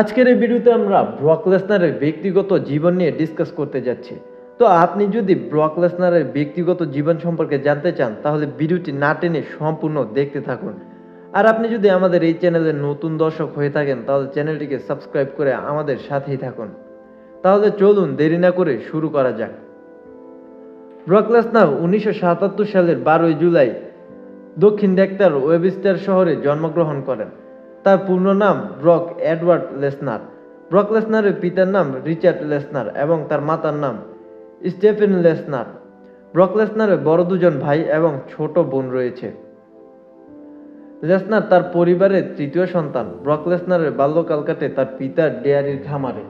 আজকের এই ভিডিওতে আমরা ব্রক লেসনারের ব্যক্তিগত জীবন নিয়ে ডিসকাস করতে যাচ্ছি। তো আপনি যদি ব্রক লেসনারের ব্যক্তিগত জীবন সম্পর্কে জানতে চান, তাহলে ভিডিওটি না টেনে সম্পূর্ণ দেখতে থাকুন। আর আপনি যদি আমাদের এই চ্যানেলের নতুন দর্শক হয়ে থাকেন, তাহলে চ্যানেলটিকে সাবস্ক্রাইব করে আমাদের সাথেই থাকুন। তাহলে চলুন দেরি না করে শুরু করা যাক। ব্রক লেসনার উনিশশো সালের বারোই জুলাই দক্ষিণ ডেক্টার ওয়েবিস্টার শহরে জন্মগ্রহণ করেন। তার পূর্ণ নাম ব্রক এডওয়ার্ড লেসনার। ব্রক লেসনারের পিতার নাম রিচার্ড লেসনার এবং তার মাতার নাম স্টেফেন লেসনার। ব্রক লেসনারের বড় দুজন ভাই এবং ছোট বোন রয়েছে। লেসনার তার পরিবারের তৃতীয় সন্তান। ব্রক লেসনারের বাল্যকাল কাটে তার পিতার ডেয়ারির খামারে।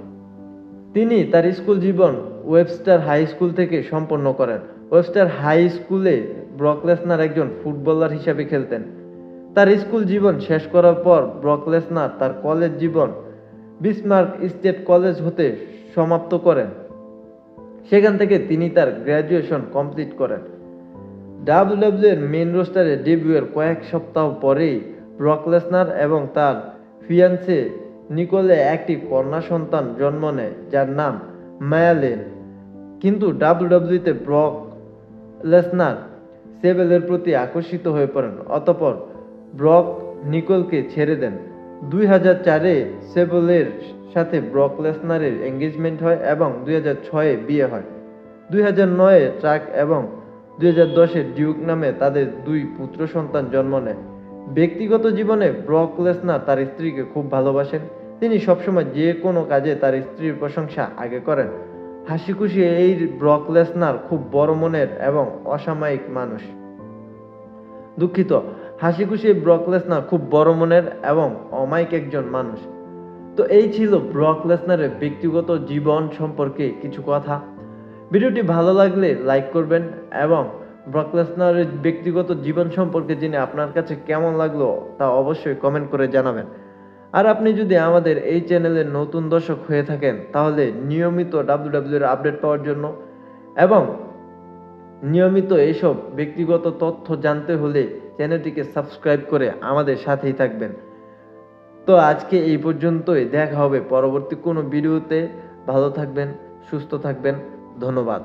তিনি তার স্কুল জীবন ওয়েবস্টার হাই স্কুল থেকে সম্পন্ন করেন। ওয়েবস্টার হাই স্কুলে ব্রক লেসনার একজন ফুটবলার হিসেবে খেলতেন। তার স্কুল জীবন শেষ করার পর ব্রকলেসনার তার কলেজ জীবন বিসমার্ক স্টেট কলেজ হতে সমাপ্ত করেন। সেখান থেকে তিনি তার গ্র্যাজুয়েশন কমপ্লিট করেন। ডাব্লিউডাব্লিউ এর মেন রোস্টারে ডেবিউয়ের কয়েক সপ্তাহ পরেই ব্রক লেসনার এবং তার ফিয়ান্সে নিকোলে একটি কন্যা সন্তান জন্ম নেয়, যার নাম মায়ালেন। কিন্তু ডাব্লিউডাব্লিউতে ব্রক লেসনার সেবেলের প্রতি আকর্ষিত হয়ে পড়েন, অতপর ব্রক নিকোলকে ছেড়ে দেন। দুই হাজার চারে সেবেলের সাথে ব্রক লেসনারের এঙ্গেজমেন্ট হয় এবং দুই হাজার ছয়ে বিয়ে হয়। দুই হাজার নয়ে ট্রাক এবং দুই হাজার দশে ডিউক নামে তাদের দুই পুত্র সন্তান জন্ম নেয়। ব্যক্তিগত জীবনে ব্রক লেসনার তার স্ত্রীকে খুব ভালোবাসেন। তিনি সবসময় যে কোনো কাজে তার স্ত্রীর প্রশংসা আগে করেন। হাসি খুশি এই ব্রক লেসনার খুব বড় মনের এবং অসাময়িক মানুষ। দুঃখিত হাসি খুশি ব্রক লেসনার খুব বড় মনের এবং অমায়িক একজন মানুষ। তো এই ছিল ব্রকলেসনারের ব্যক্তিগত জীবন সম্পর্কে কিছু কথা। ভিডিওটি ভালো লাগলে লাইক করবেন এবং ব্রক লেসনারের ব্যক্তিগত জীবন সম্পর্কে জেনে আপনার কাছে কেমন লাগল তা অবশ্যই কমেন্ট করে জানাবেন। আর আপনি যদি আমাদের এই চ্যানেলের নতুন দর্শক হয়ে থাকেন, তাহলে নিয়মিত ডাব্লিউডাব্লিউ এর আপডেট পাওয়ার জন্য এবং নিয়মিত এইসব ব্যক্তিগত তথ্য জানতে হলে চ্যানেলটিকে সাবস্ক্রাইব করে আমাদের সাথেই থাকবেন। তো আজকে এই পর্যন্তই, দেখা হবে পরবর্তী কোনো ভিডিওতে। ভালো থাকবেন, সুস্থ থাকবেন, ধন্যবাদ।